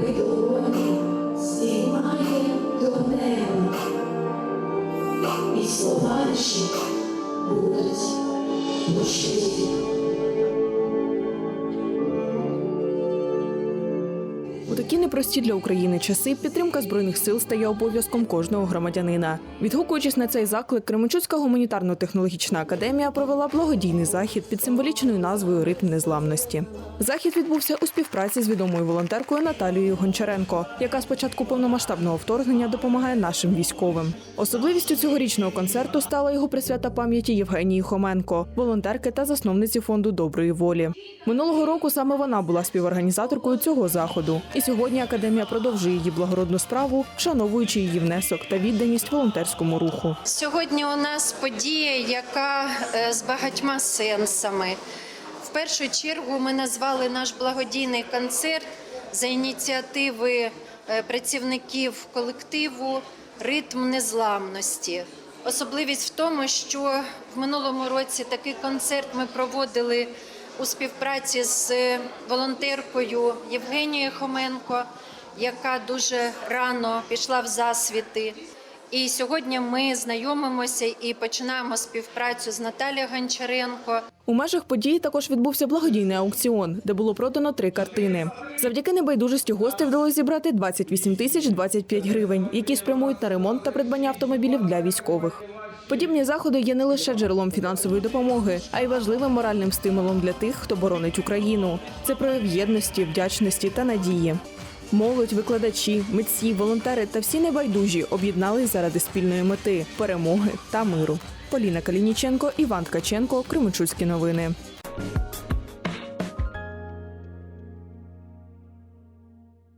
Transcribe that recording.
Ми долоні здіймає до неба, і слова наші будуть почуті. У такі непрості для України часи підтримка збройних сил стає обов'язком кожного громадянина. Відгукуючись на цей заклик, Кременчуцька гуманітарно-технологічна академія провела благодійний захід під символічною назвою Ритм незламності. Захід відбувся у співпраці з відомою волонтеркою Наталією Гончаренко, яка з початку повномасштабного вторгнення допомагає нашим військовим. Особливістю цьогорічного концерту стала його присвята пам'яті Євгенії Хоменко, волонтерки та засновниці фонду доброї волі. Минулого року саме вона була співорганізаторкою цього заходу. Сьогодні академія продовжує її благородну справу, вшановуючи її внесок та відданість волонтерському руху. Сьогодні у нас подія, яка е, з багатьма сенсами. В першу чергу ми назвали наш благодійний концерт за ініціативи е, працівників колективу Ритм незламності. Особливість в тому, що в минулому році такий концерт ми проводили у співпраці з волонтеркою Євгенією Хоменко, яка дуже рано пішла в засвіти. І сьогодні ми знайомимося і починаємо співпрацю з Наталією Гончаренко. У межах події також відбувся благодійний аукціон, де було продано три картини. Завдяки небайдужості гостей вдалося зібрати 28 тисяч 25 гривень, які спрямують на ремонт та придбання автомобілів для військових. Подібні заходи є не лише джерелом фінансової допомоги, а й важливим моральним стимулом для тих, хто боронить Україну. Це прояв єдності, вдячності та надії. Молодь, викладачі, митці, волонтери та всі небайдужі об'єднались заради спільної мети перемоги та миру. Поліна Калініченко, Іван Ткаченко, Кременчуцькі новини.